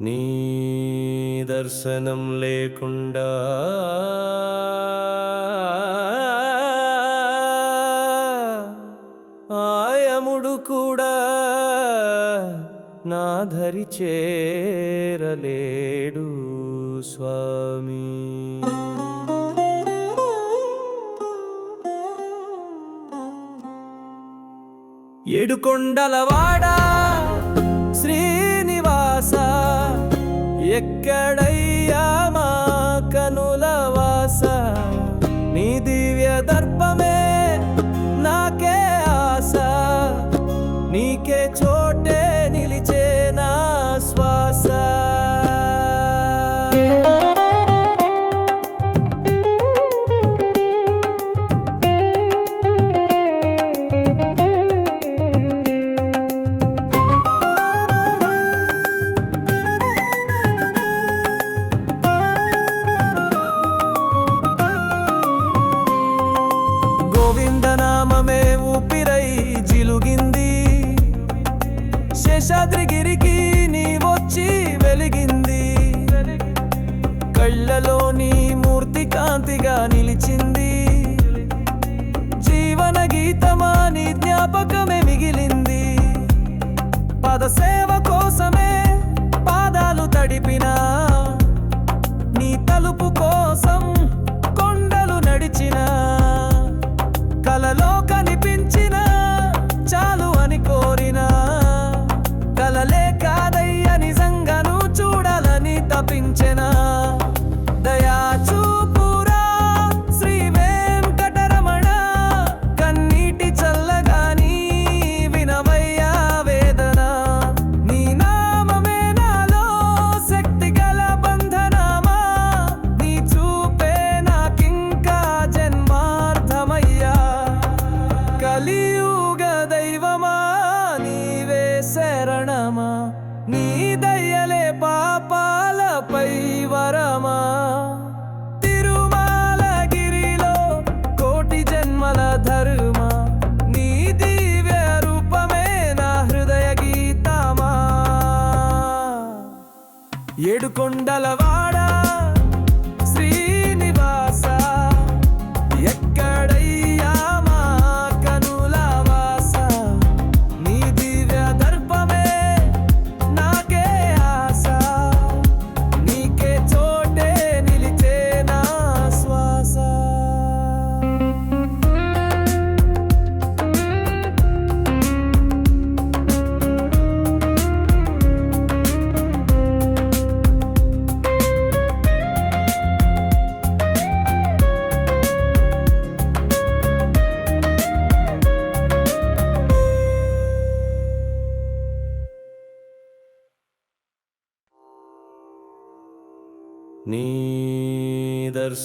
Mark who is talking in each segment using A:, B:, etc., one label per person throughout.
A: నీ దర్శనం లేకుండా ఆయముడు కూడా నా ధరి చేరలేడు స్వామి. ఏడుకొండలవాడా శ్రీ எக்கடை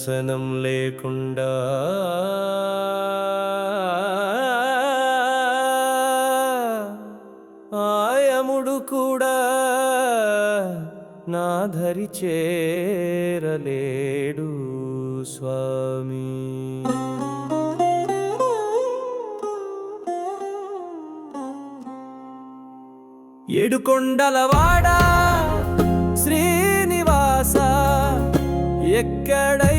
A: వ్యసనం లేకుండా ఆయముడు కూడా నా ధరి చేరలేడు స్వామి. ఏడుకొండలవాడా శ్రీనివాస ఎక్కడై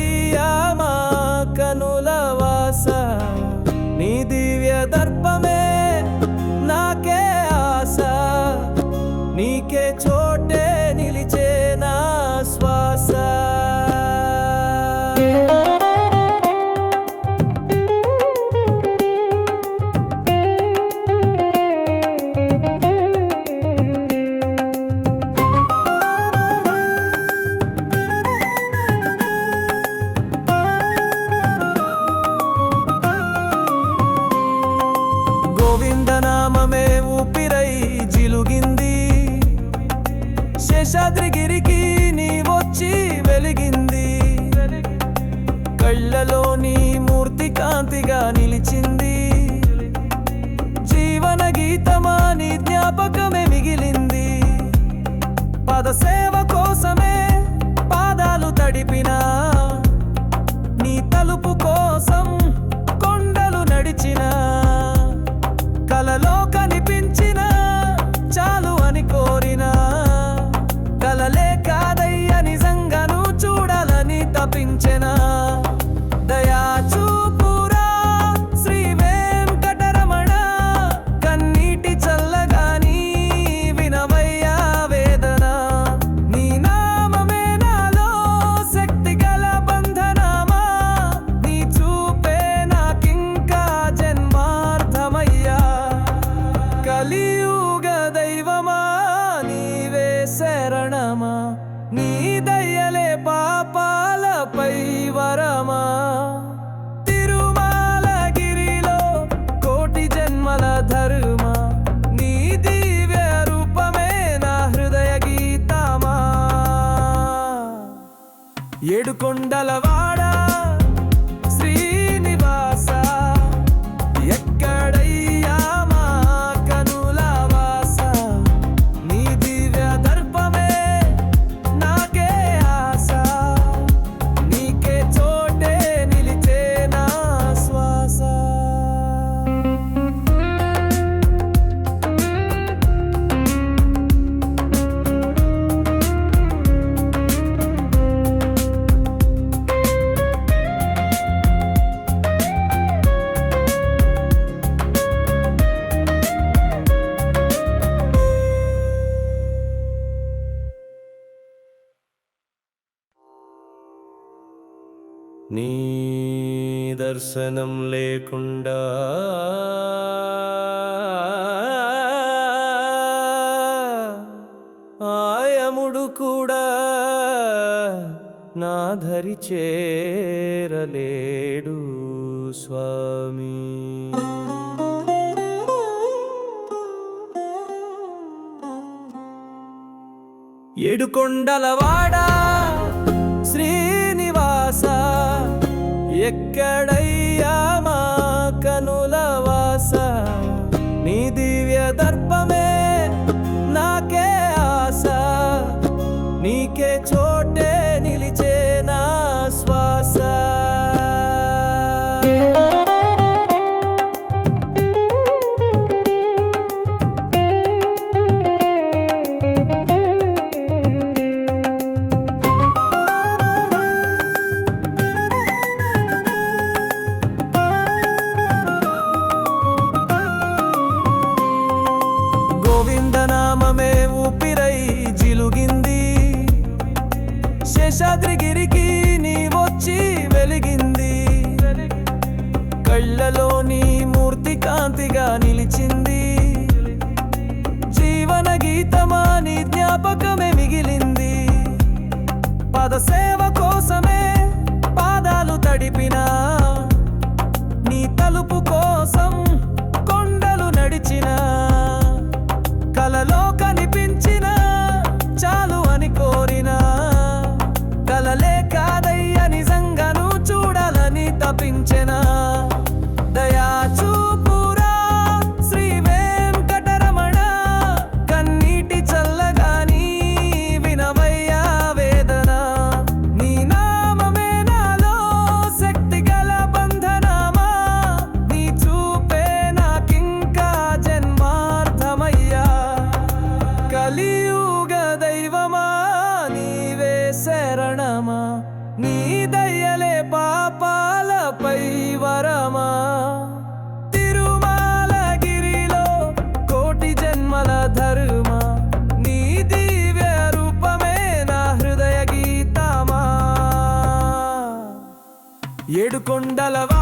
A: కళ్ళలోని మూర్తి కాంతిగా నిలిచింది. జీవన గీతమా నీ జ్ఞాపకమే మిగిలింది. పదసేవ కోసమే పాదాలు తడిపినా. నీ దయ్యలే పాపాలపై వరమా? తిరుమల గిరిలో కోటి జన్మల ధర్మ? నీ దివ్య రూపమే నా హృదయ గీతమా? ఏడు కొండల నీ దర్శనం లేకుండా ఆయముడు కూడా నా ధరి చేరలేడు స్వామి. ఏడుకొండలవాడా శ్రీ తపించెనా కొండలవా?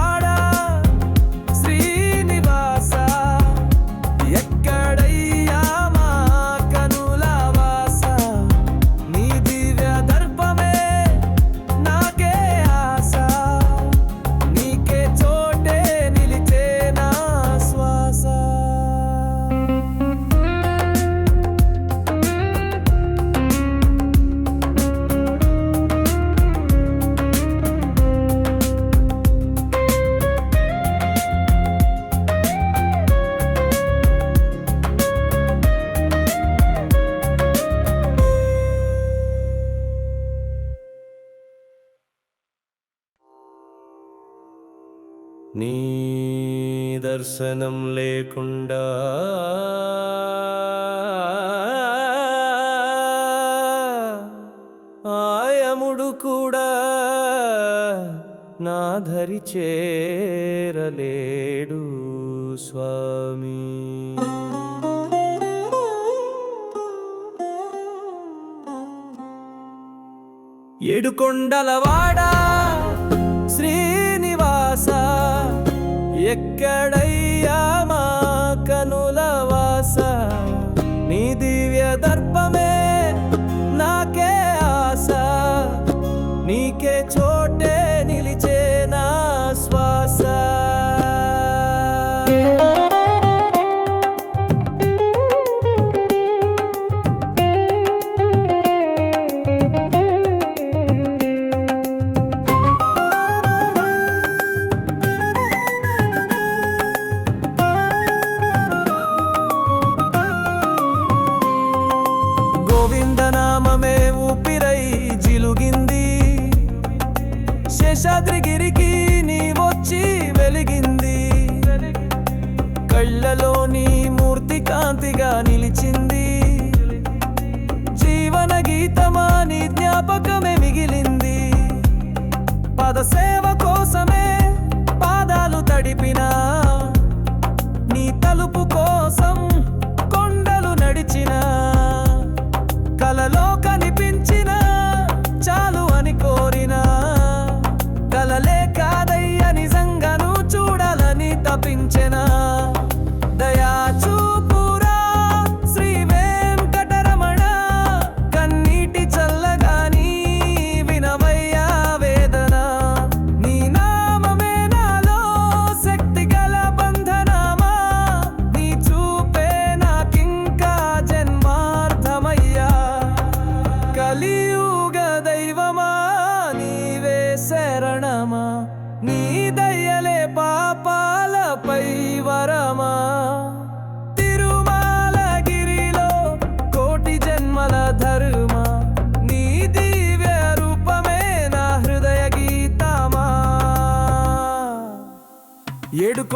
A: దర్శనం లేకుండా ఆయముడు కూడా నా ధరి చేరలేడు స్వామి. ఎడుకొండలవాడా శ్రీనివాస ఎక్కడై Yeah. శేషాద్రిగిరికి నీ వచ్చి వెలిగింది. కళ్ళలోని మూర్తి కాంతిగా నిలిచింది. జీవన గీతమా నీ జ్ఞాపకమే మిగిలింది. పదసేవ కోసమే పాదాలు తడిపినా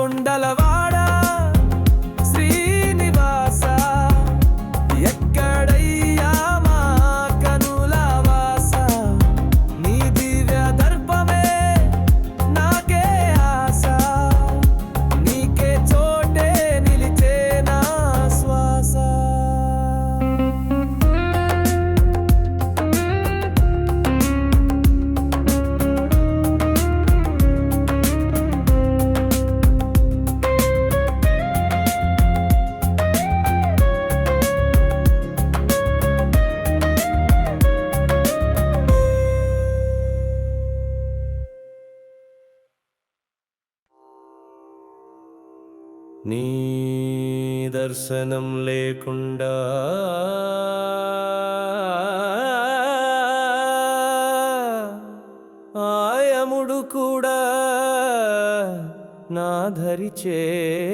A: கொண்டளவா దర్శనం లేకుండా ఆయముడు కూడా నా ధరి చేరలేడు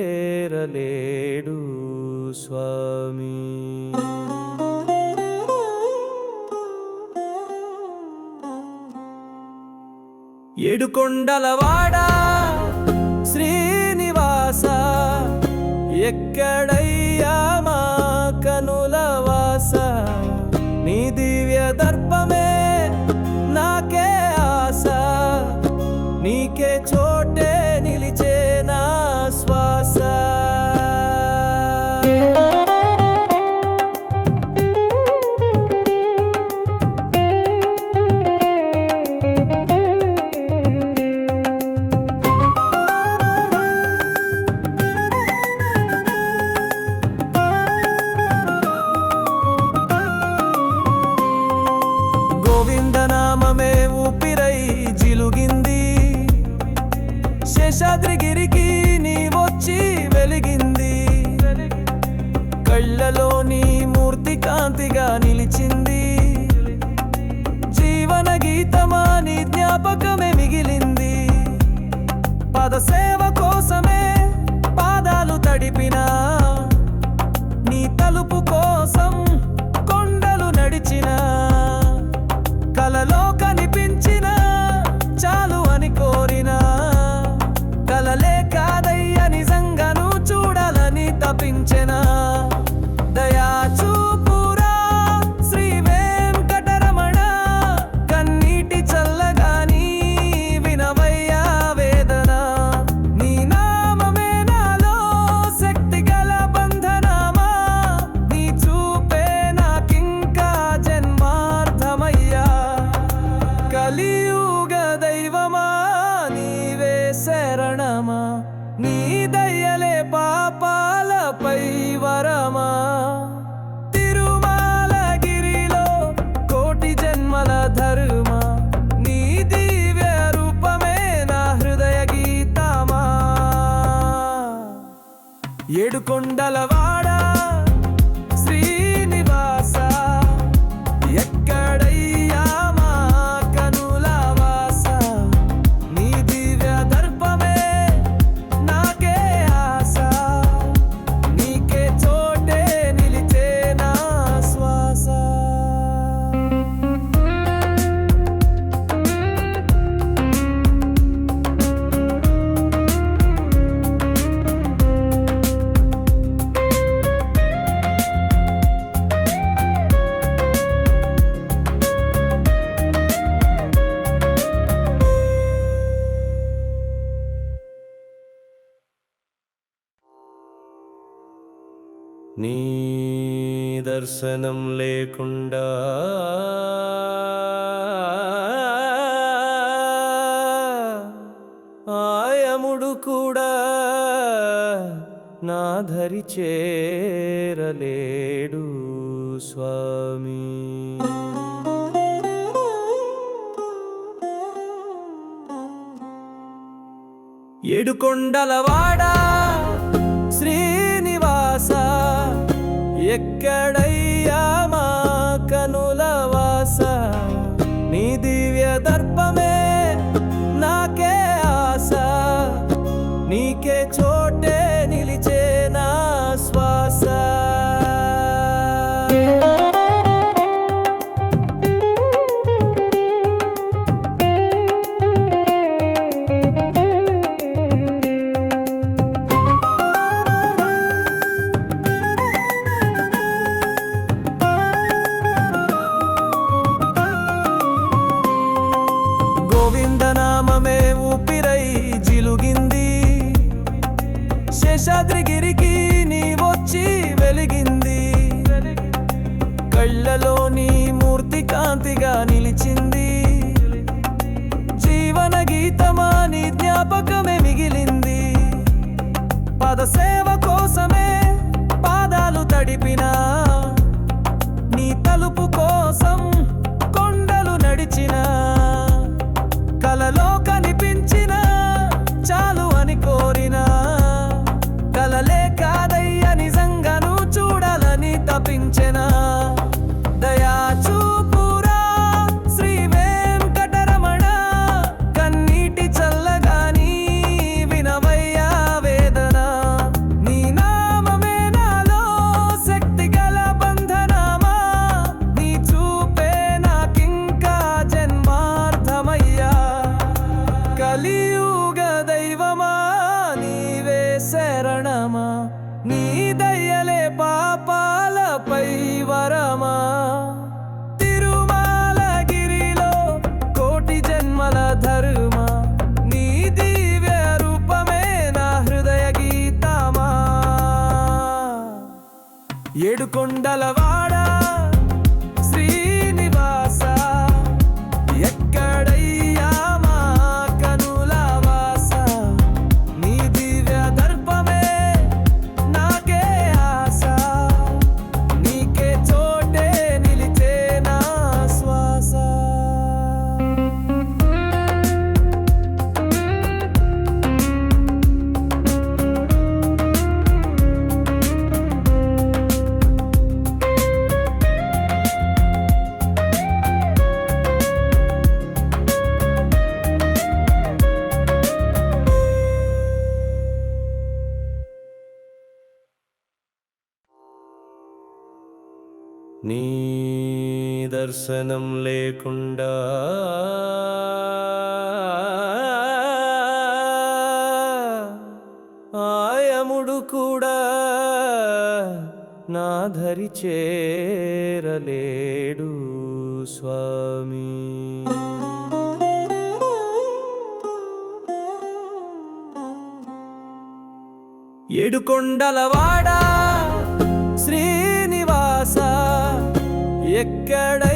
A: స్వామి. ఎడుకొండలవాడా శ్రీనివాస ఎక్కడై నీకే చో பாடா. వ్యసనం లేకుండా ఆయముడు కూడా నా ధరి చేరలేడు స్వామి. ఏడుకొండలవాడా శ్రీనివాస ఎక్కడై I don't know. స్ఫూర్తిగా నిలిచింది. జీవన గీతమా నీ జ్ఞాపకమే మిగిలింది. పదసేవకు వ్యసనం లేకుండా ఆయముడు కూడా నా ధరి చేరలేడు స్వామి. ఎడుకొండలవాడా శ్రీనివాస ఎక్కడై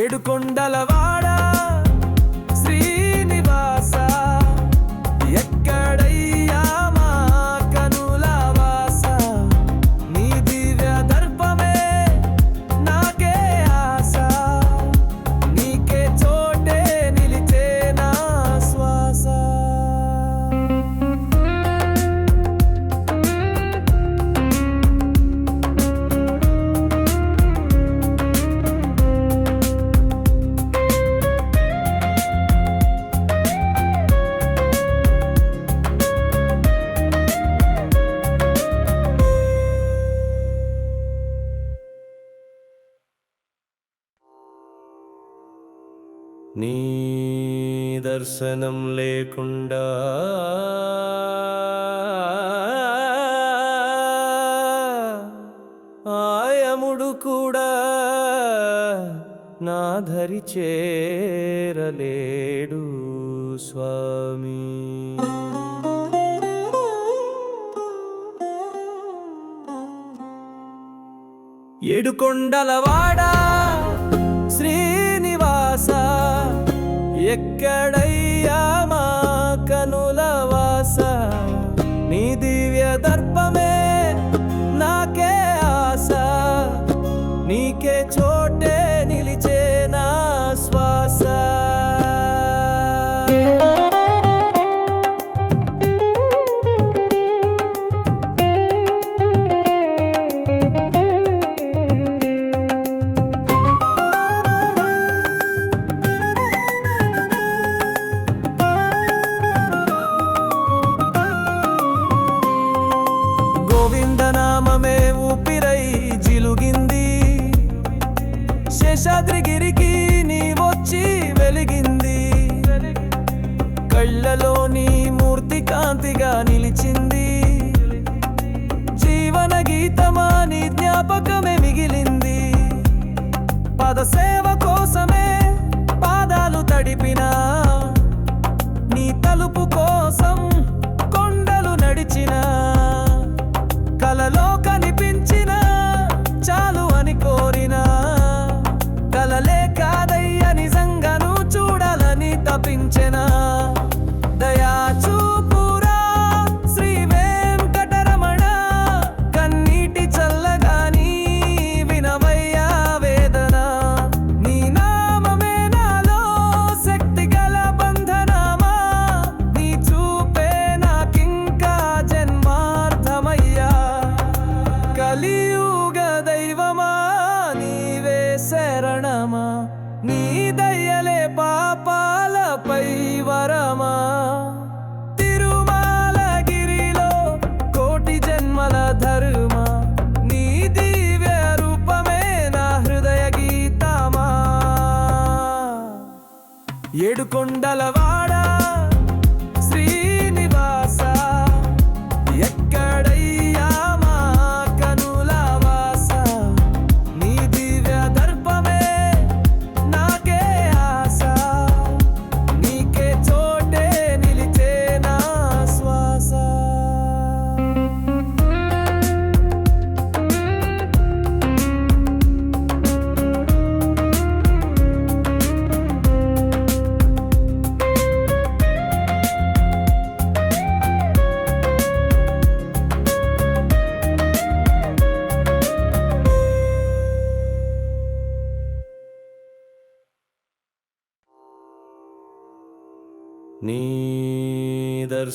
A: ఏడు కొండలవా వ్యసనం లేకుండా ఆయముడు కూడా నా ధరి చేరలేడు స్వామి. ఏడుకొండలవాడా você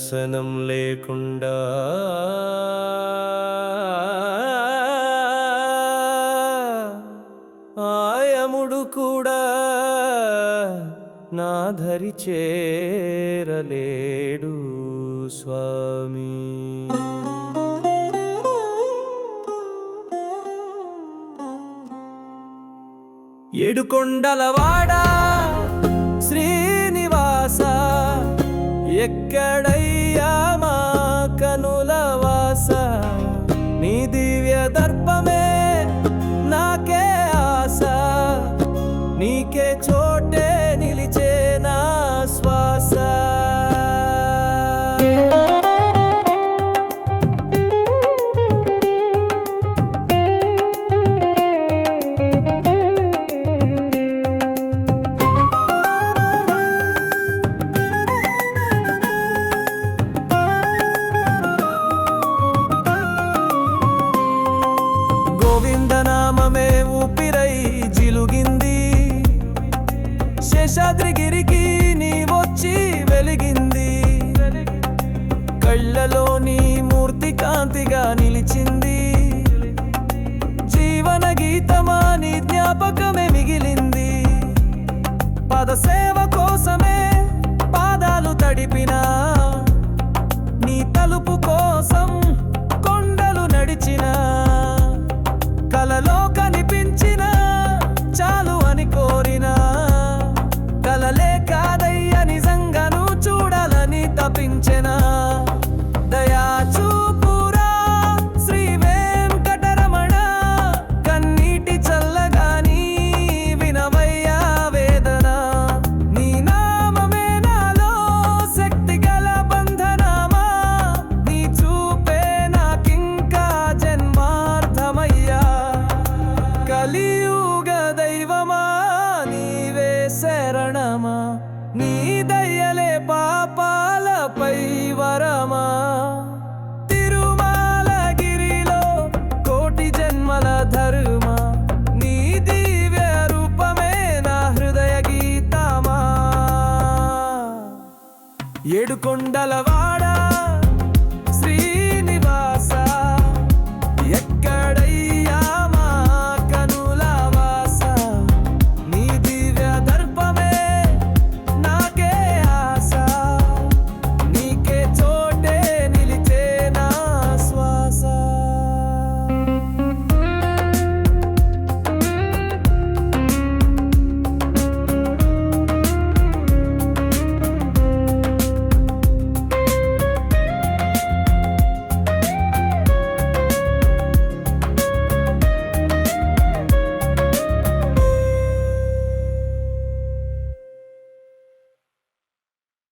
A: దర్శనం లేకుండా ఆయముడు కూడా నా ధరి చేరలేడు స్వామి. ఎడుకొండలవాడా శ్రీనివాస ఎక్కడై ఏడు కొండల